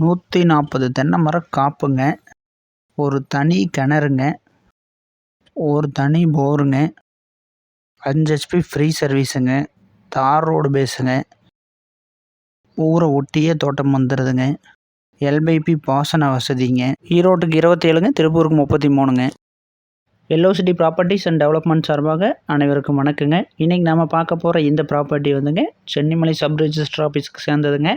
நூற்றி நாற்பது தென்னை மரம் காப்புங்க. ஒரு தனி கிணறுங்க. ஒரு தனி போருங்க. அஞ்சு ஹெச்பி ஃப்ரீ சர்வீஸுங்க தார் ரோடு பேஸுங்க ஊரை ஒட்டியே தோட்டம் வந்துடுதுங்க எல்பிபி பாசன வசதிங்க. ஈரோட்டுக்கு இருபத்தேழுங்க திருப்பூருக்கு முப்பத்தி மூணுங்க. Yellow city properties and development சார்பாக அனைவருக்கும் வணக்கங்க. இன்றைக்கி நம்ம பார்க்க போகிற இந்த ப்ராப்பர்ட்டி வந்துங்க சென்னிமலை சப் ரிஜிஸ்டர் ஆஃபீஸ்க்கு சேர்ந்ததுங்க.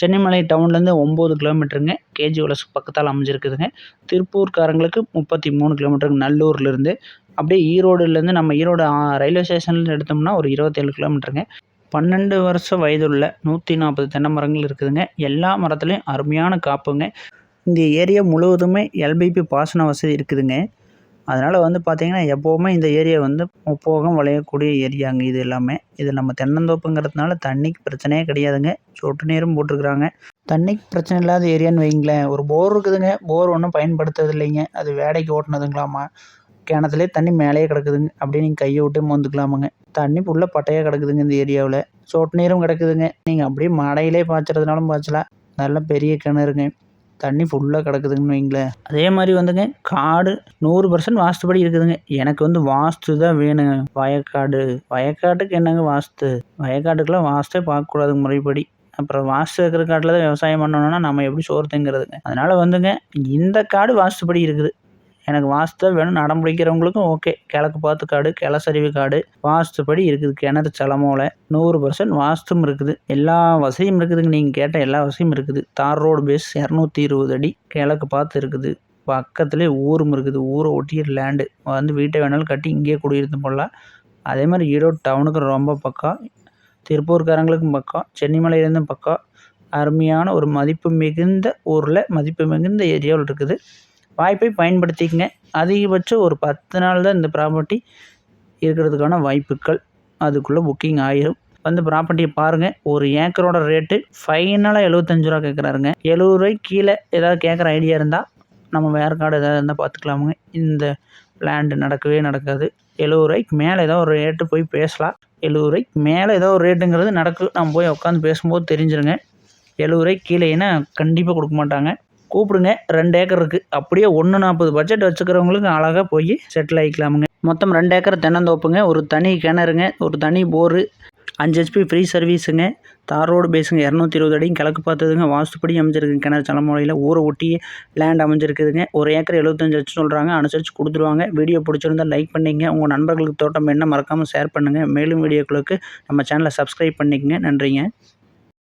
சென்னிமலை டவுன்லேருந்து ஒம்பது கிலோமீட்டருங்க கேஜி உலஸ் பக்கத்தால் அமைஞ்சிருக்குதுங்க. திருப்பூர்காரங்களுக்கு முப்பத்தி மூணு கிலோமீட்டருக்கு நல்லூர்லேருந்து அப்படியே ஈரோடுலேருந்து நம்ம ஈரோடு ரயில்வே ஸ்டேஷன்லேருந்து எடுத்தோம்னா ஒரு இருபத்தேழு கிலோமீட்டருங்க பன்னெண்டு வருஷம் வயதுள்ள நூற்றி நாற்பது தென்னை மரங்கள் இருக்குதுங்க. எல்லா மரத்துலேயும் அருமையான காப்புங்க. இந்த ஏரியா முழுவதுமே எல்பிபி பாசன வசதி இருக்குதுங்க. அதனால் வந்து பார்த்திங்கன்னா எப்போவுமே இந்த ஏரியா வந்து முப்போகம் விளையக்கூடிய ஏரியாங்க இது எல்லாமே. இது நம்ம தென்னந்தோப்புங்கிறதுனால தண்ணிக்கு பிரச்சனையே கிடையாதுங்க. சொட்டு நீரும் போட்டிருக்குறாங்க. தண்ணிக்கு பிரச்சனை இல்லாத ஏரியான்னு வைங்களேன் ஒரு போர் இருக்குதுங்க. போர் ஒன்றும் பயன்படுத்துறது இல்லைங்க அது வேடைக்கு ஓட்டினதுங்களாமா? கிணத்துலேயே தண்ணி மேலேயே கிடக்குதுங்க. அப்படியே நீங்கள் கையை விட்டு மோந்துக்கலாமுங்க. தண்ணி ஃபுல்லாக பட்டையாக கிடக்குதுங்க இந்த ஏரியாவில். சொட்டு நீரும் கிடக்குதுங்க. நீங்கள் அப்படியே மடையிலே பாய்ச்சறதுனாலும் பாய்ச்சலாம். நல்ல பெரிய கிணறுங்க. தண்ணி ஃபுல்லாக கிடக்குதுங்கன்னு வைங்களேன் அதே மாதிரி வந்துங்க காடு நூறு பர்சன்ட் வாஸ்துபடி இருக்குதுங்க. எனக்கு வந்து வாஸ்து தான் வேணுங்க. வயக்காடு. வயக்காட்டுக்கு என்னங்க வாஸ்து? வயக்காட்டுக்கெல்லாம் வாஸ்தே பார்க்கக்கூடாதுங்க முறைப்படி. அப்புறம் வாஸ்து இருக்கிற காட்டில் தான் விவசாயம் பண்ணணும்னா நம்ம எப்படி சோறு திங்கிறதுங்க அதனால் வந்துங்க இந்த காடு வாஸ்துபடி இருக்குது. எனக்கு வாஸ்து வேணும் நடம் பிடிக்கிறவங்களுக்கும் ஓகே கிழக்கு பார்த்து காடு கிளசரிவு காடு வாஸ்துப்படி இருக்குது. கிணறு சலமோல நூறு பர்சன்ட் வாஸ்தும் இருக்குது. எல்லா வசதியும் இருக்குதுங்க. நீங்கள் கேட்ட எல்லா வசதியும் இருக்குது. தார் ரோடு பேஸ் இரநூத்தி இருபது அடி கிழக்கு பார்த்து இருக்குது. பக்கத்துலேயே ஊரும் இருக்குது. ஊரை ஒட்டிய லேண்டு வந்து வீட்டை வேணாலும் கட்டி இங்கேயே குடியிருந்து போடலாம். அதே மாதிரி ஈரோடு டவுனுக்கு ரொம்ப பக்கம். திருப்பூர்காரங்களுக்கும் பக்கம். சென்னிமலையிலேருந்தும் பக்கம். அருமையான ஒரு மதிப்பு மிகுந்த ஊரில் மதிப்பு மிகுந்த ஏரியாவில் இருக்குது. வாய்ப்பை பயன்படுத்திக்கங்க. அதிகபட்சம் ஒரு பத்து நாள் தான் இந்த ப்ராப்பர்ட்டி இருக்கிறதுக்கான வாய்ப்புகள். அதுக்குள்ளே புக்கிங் ஆயிடும் வந்து ப்ராப்பர்ட்டியை பாருங்கள் ஒரு ஏக்கரோட ரேட்டு ஃபைனலாக எழுபத்தஞ்சு ரூபா கேட்குறாருங்க எழுபது ரூபாய்க்கு கீழே ஏதாவது கேட்குற ஐடியா இருந்தால் நம்ம வேறு கார்டு ஏதாவது இருந்தால் பார்த்துக்கலாமுங்க இந்த லேண்டு நடக்கவே நடக்காது. எழுபது ரூபாய்க்கு மேலே ஏதோ ஒரு ரேட்டு போய் பேசலாம். எழுபது ரூபாய்க்கு மேலே ஏதோ ஒரு ரேட்டுங்கிறது நடக்கும் நம்ம போய் உட்காந்து பேசும்போது தெரிஞ்சிருங்க. எழுபது ரூபாய்க்கு கீழேனா கண்டிப்பாக கொடுக்க மாட்டாங்க. கூப்பிடுங்க. ரெண்டு ஏக்கர் இருக்குது அப்படியே ஒன்று நாற்பது பட்ஜெட் வச்சுக்கிறவங்களுக்கு அழகாக போய் செட்டில் ஆகிக்கலாமுங்க மொத்தம் ரெண்டு ஏக்கர் தென்னந்தோப்புங்க. ஒரு தனி கிணறுங்க. ஒரு தனி போரு. அஞ்சு ஹெச்பி ஃப்ரீ சர்வீஸுங்க தார் ரோடு பேஸுங்க இரநூத்தி இருபது அடியும் கிழக்கு பார்த்ததுங்க. வாஸ்துப்படி அமைஞ்சிருக்குங்க கிணறு தலைமுறையில் ஊரை ஒட்டி லேண்ட் அமைஞ்சிருக்குதுங்க. ஒரு ஏக்கர் எழுபத்தஞ்சு லட்சம் சொல்கிறாங்க அனுசரித்து கொடுத்துருவாங்க. வீடியோ பிடிச்சிருந்தால் லைக் பண்ணிங்க. உங்கள் நண்பர்களுக்கு தோட்டம் என்ன மறக்காமல் ஷேர் பண்ணுங்கள் மேலும் வீடியோக்களுக்கு நம்ம சேனலை சப்ஸ்கிரைப் பண்ணிக்கங்க. நன்றிங்க.